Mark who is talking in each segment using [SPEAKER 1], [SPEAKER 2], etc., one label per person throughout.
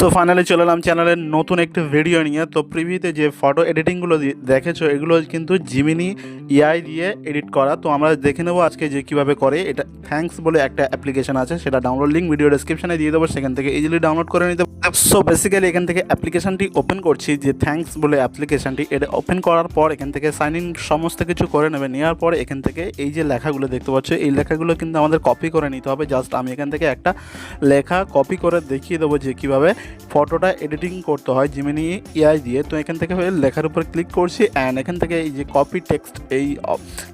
[SPEAKER 1] So finally চলে এলাম চ্যানেলের নতুন একটি ভিডিও নিয়ে। তো প্রিভিউতে যে ফটো এডিটিংগুলো দেখেছ, এগুলো কিন্তু জিমিনি ইআই দিয়ে এডিট করা। তো আমরা দেখে নেব আজকে যে কীভাবে করে। এটা থ্যাঙ্কস বলে একটা অ্যাপ্লিকেশন আছে, সেটা ডাউনলোড লিঙ্ক ভিডিও ডেসক্রিপশনে দিয়ে দেবো। সেখান থেকে ইজিলি ডাউনলোড করে নিতে সো বেসিক্যালি এখান থেকে অ্যাপ্লিকেশনটি ওপেন করছি, যে থ্যাঙ্কস বলে অ্যাপ্লিকেশনটি এটা ওপেন করার পর এখান থেকে সাইন ইন সমস্ত কিছু করে নেবে। নেওয়ার পর এখান থেকে এই যে লেখাগুলো দেখতে পাচ্ছ, এই লেখাগুলো কিন্তু আমাদের কপি করে নিতে হবে। জাস্ট আমি এখান থেকে একটা লেখা কপি করে দেখিয়ে দেবো যে কীভাবে ফটোটা এডিটিং করতে হয় জিমিনি এআই দিয়ে। তো এখান থেকে লেখার উপর ক্লিক করছি অ্যান্ড এখান থেকে এই যে কপি টেক্সট এই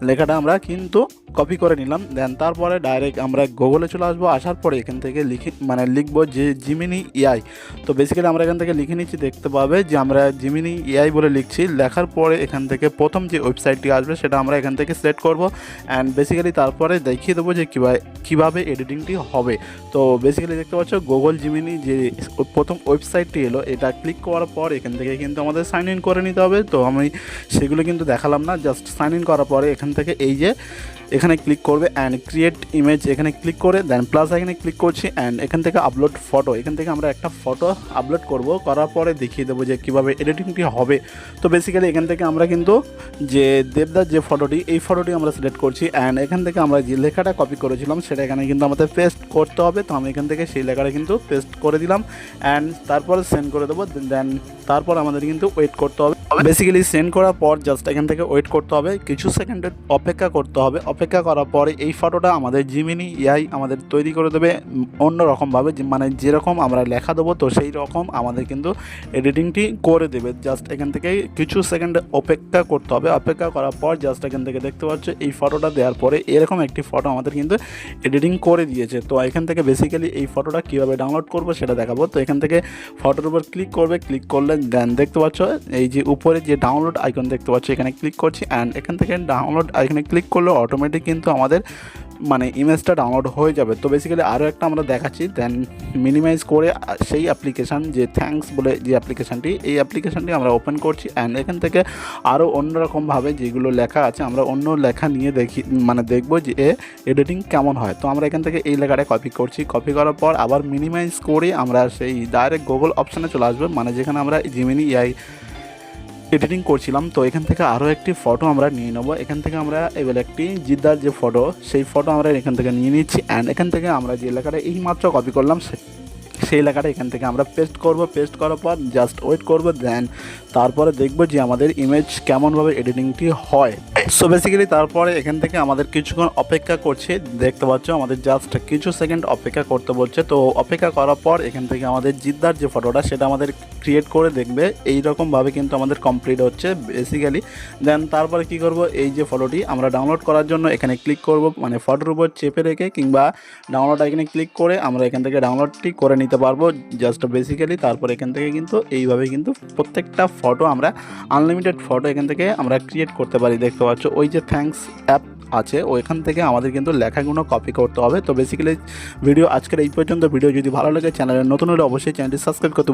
[SPEAKER 1] লেখাটা আমরা কিন্তু কপি করে নিলাম দেন তারপরে ডাইরেক্ট আমরা গুগলে চলে আসব, আসার পরে এখান থেকে লিখি মানে লিখব যে জিমিনি এআই তো বেসিক্যালি আমরা এখান থেকে লিখে নিচ্ছি, দেখতে পাবে যে আমরা জিমিনি এআই বলে লিখছি। লেখার পরে এখান থেকে প্রথম যে ওয়েবসাইটটি আসবে, সেটা আমরা এখান থেকে সিলেক্ট করব অ্যান্ড বেসিক্যালি তারপরে দেখিয়ে দেবো যে কীভাবে কীভাবে এডিটিংটি হবে। তো বেসিক্যালি দেখতে পাচ্ছ গুগল জিমিনি যে প্রথম ওয়েবসাইটটি এলো, এটা ক্লিক করার পর এখান থেকে কিন্তু আমাদের সাইন ইন করে নিতে হবে। তো আমি সেগুলো কিন্তু দেখালাম না জাস্ট সাইন ইন করার পরে এখান থেকে এই যে এখানে ক্লিক করবে অ্যান্ড ক্রিয়েট ইমেজ এখানে ক্লিক করে দেন প্লাস এখানে ক্লিক করছি অ্যান্ড এখান থেকে আপলোড ফটো এখান থেকে আমরা একটা ফটো আপলোড করব, করার পরে দেখিয়ে দেবো যে কীভাবে এডিটিংটি হবে। তো বেসিক্যালি এখান থেকে আমরা কিন্তু যে দেবদার যে ফটোটি এই ফটোটি আমরা সিলেক্ট করছি অ্যান্ড এখান থেকে আমরা যে লেখাটা কপি করেছিলাম, সেটা এখানে কিন্তু আমাদের পেস্ট করতে হবে। তো আমি এখান থেকে সেই লেখাটা কিন্তু পেস্ট করে দিলাম অ্যান্ড তারপরে সেন্ড করে দেবো দেন তারপর আমাদের কিন্তু ওয়েট করতে হবে। বেসিক্যালি সেন্ড করার পর জাস্ট এখান থেকে ওয়েট করতে হবে। কিছু সেকেন্ডের অপেক্ষা করতে হবে। অপেক্ষা করার পরে এই ফটোটা আমাদের জিমিনি এআই আমাদের তৈরি করে দেবে অন্য রকমভাবে মানে যেরকম আমরা লেখা দেবো, তো সেই রকম আমাদের কিন্তু এডিটিংটি করে দেবে। জাস্ট এখান থেকে কিছু সেকেন্ড অপেক্ষা করতে হবে। অপেক্ষা করার পর জাস্ট এখান থেকে দেখতে পাচ্ছ, এই ফটোটা দেওয়ার পরে এরকম একটি ফটো আমাদের কিন্তু এডিটিং করে দিয়েছে। তো এখান থেকে বেসিক্যালি এই ফটোটা কীভাবে ডাউনলোড করব সেটা দেখাবো। তো এখান থেকে ফটোর উপর ক্লিক করবে ক্লিক করলে দেন দেখতে পাচ্ছ, এই যে উপরে যে ডাউনলোড আইকন দেখতে পাচ্ছ, এখানে ক্লিক করছি অ্যান্ড এখান থেকে ডাউনলোড আইকনে ক্লিক করলে অটোমেটিক কিন্তু আমাদের মানে ইমেজটা ডাউনলোড হয়ে যাবে। তো বেসিক্যালি আরও একটা আমরা দেখাচ্ছি দেন মিনিমাইজ করে সেই অ্যাপ্লিকেশান যে থ্যাঙ্কস বলে যে অ্যাপ্লিকেশানটি এই অ্যাপ্লিকেশানটি আমরা ওপেন করছি অ্যান্ড এখান থেকে আরও অন্যরকমভাবে যেগুলো লেখা আছে, আমরা অন্য লেখা নিয়ে দেখি মানে দেখব যে এডিটিং কেমন হয়। তো আমরা এখান থেকে এই লেখাটা কপি করছি। কপি করার পর আবার মিনিমাইজ করে আমরা সেই ডাইরেক্ট গুগল অপশানে চলে আসব মানে যেখানে আমরা জিমিনি এআই এডিটিং করছিলাম, তো এখান থেকে আরও একটি ফটো আমরা নিয়ে নেব। এখান থেকে আমরা এবার একটি জিদ্দার যে ফটো সেই ফটো আমরা এখান থেকে নিয়ে নিচ্ছি অ্যান্ড এখান থেকে আমরা যে লেখাটা এই মাত্র কপি করলাম, সে- সেই এলাকাটা এখান থেকে আমরা পেস্ট করব। পেস্ট করার পর জাস্ট ওয়েট করব দেন তারপরে দেখব যে আমাদের ইমেজ কেমনভাবে এডিটিংটি হয়। সো বেসিক্যালি তারপরে এখান থেকে আমাদের কিছুক্ষণ অপেক্ষা করছে। দেখতে পাচ্ছ আমাদের জাস্ট কিছু সেকেন্ড অপেক্ষা করতে বলছে। তো অপেক্ষা করার পর এখান থেকে আমাদের জিদ্দার যে ফটোটা সেটা আমাদের ক্রিয়েট করে দেখবে এই রকমভাবে কিন্তু আমাদের কমপ্লিট হচ্ছে বেসিক্যালি দেন তারপরে কি করব? এই যে ফটোটি আমরা ডাউনলোড করার জন্য এখানে ক্লিক করব মানে ফটোর উপর চেপে রেখে কিংবা ডাউনলোড এখানে ক্লিক করে আমরা এখান থেকে ডাউনলোডটি করে নিতে পারব জাস্ট বেসিক্যালি তারপর এখান থেকে কিন্তু এইভাবে কিন্তু প্রত্যেকটা ফটো আমরা আনলিমিটেড ফটো এখান থেকে আমরা ক্রিয়েট করতে পারি, দেখতে পাচ্ছ। ওই যে থ্যাঙ্কস অ্যাপ আছে, ওইখান থেকে আমাদের কিন্তু লেখাগুলো কপি করতে হবে। তো বেসিক্যালি ভিডিও আজকের এই পর্যন্ত। ভিডিও যদি ভালো লাগে চ্যানেলে নতুন হলে অবশ্যই চ্যানেলটি সাবস্ক্রাইব করতে